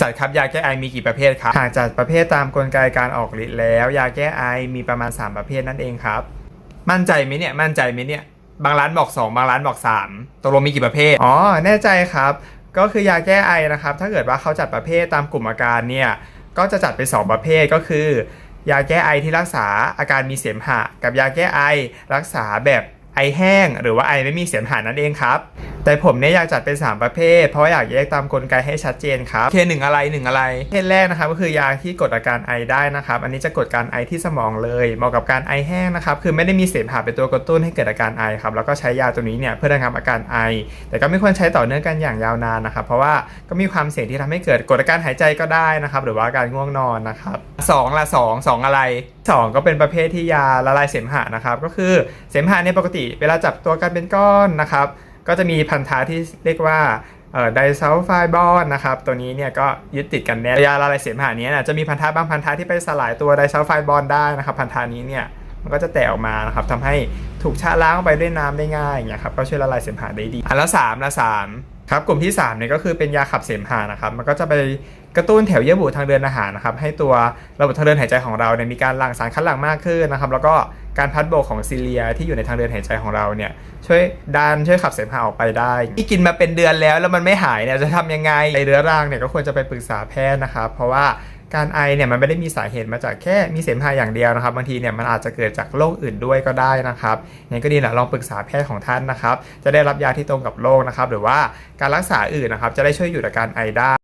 สัชครับยาแก้ไอมีกี่ประเภทครับหากจัดประเภทตามกลไกการออกฤทธิ์แล้ว ยาแก้ไอมีประมาณ 3 ประเภทนั่นเองครับ มั่นใจไหมเนี่ยมั่นใจไหมเนี่ยบางร้านบอก 2 บางร้านบอก 3ตกลงมีกี่ประเภทอ๋อแน่ใจครับ ก็คือยาแก้ไอนะครับถ้าเกิดว่าเขาจัดประเภทตามกลุ่มอาการเนี่ยก็จะจัดเป็นสองประเภทก็คือยาแก้ไอที่รักษาอาการมีเสมหะ กับยาแก้ไอรักษาแบบไอแห้ง หรือว่าไอไม่มีเสมหะนั่นเองครับ แต่ผมเนี่ยอยากจัดเป็น 3 ประเภท เพราะอยากแยกตามกลไกให้ชัดเจนครับเคหนึ่งอะไรหนึ่งอะไรประเภทแรกนะครับก็คือยาที่กดอาการไอได้นะครับ อันนี้จะกดการไอที่สมองเลยเหมาะกับการไอแห้งนะครับคือไม่ได้มีเสมหะเป็นตัวกระตุ้นให้เกิดอาการไอครับแล้วก็ใช้ยาตัวนี้เนี่ยเพื่อระงับอาการไอ แต่ก็ไม่ควรใช้ต่อเนื่องกันอย่างยาวนานนะครับเพราะว่าก็มีความเสี่ยงที่ทำให้เกิดกดอาการหายใจก็ได้นะครับหรือว่าการง่วงนอนนะครับสองละสองสองอะไรสองก็เป็นประเภทที่ยาละลายเสมหะนะครับก็คือเสมหะในยปกติ เวลาจับตัวกันเป็นก้อนนะครับ ก็จะมีพันธะที่เรียกว่าไดซัลไฟบอนนะครับตัวนี้เนี่ยก็ยึดติดกันแน่ยาละลายเสมหะนี้นะจะมีพันธะบางพันธะที่ไปสลายตัวไดซัลไฟบอนได้นะครับพันธะนี้เนี่ยมันก็จะแตกออกมานะครับทำให้ถูกชะล้างไปด้วยน้ำได้ง่ายอย่างเงี้ยครับก็ช่วยละลายเสมหะได้ดีอันละสามละสาม ครับกลุ่มที่3เนี่ยก็คือเป็นยาขับเสมหะนะครับมันก็จะไปกระตุ้นแถวเยื่อบุทางเดินอาหารนะครับให้ตัวระบบทางเดินหายใจของเราเนี่ยมีการหลั่งสารคัดหลั่งมากขึ้นนะครับแล้วก็การพัดโบกของซีเลียที่อยู่ในทางเดินหายใจของเราเนี่ยช่วยดันช่วยขับเสมหะออกไปได้ ที่กินมาเป็นเดือนแล้วแล้วมันไม่หายเนี่ยจะทำยังไงในเรื้อรังเนี่ยก็ควรจะไปปรึกษาแพทย์นะครับเพราะว่า การไอเนี่ยมันไม่ได้มีสาเหตุมาจากแค่มีเสมหะอย่างเดียวนะครับบางทีเนี่ยมันอาจจะเกิดจากโรคอื่นด้วยก็ได้นะครับยังไงก็ดีแหละลองปรึกษาแพทย์ของท่านนะครับ จะได้รับยาที่ตรงกับโรคนะครับ หรือว่าการรักษาอื่นนะครับ จะได้ช่วยหยุดอาการไอได้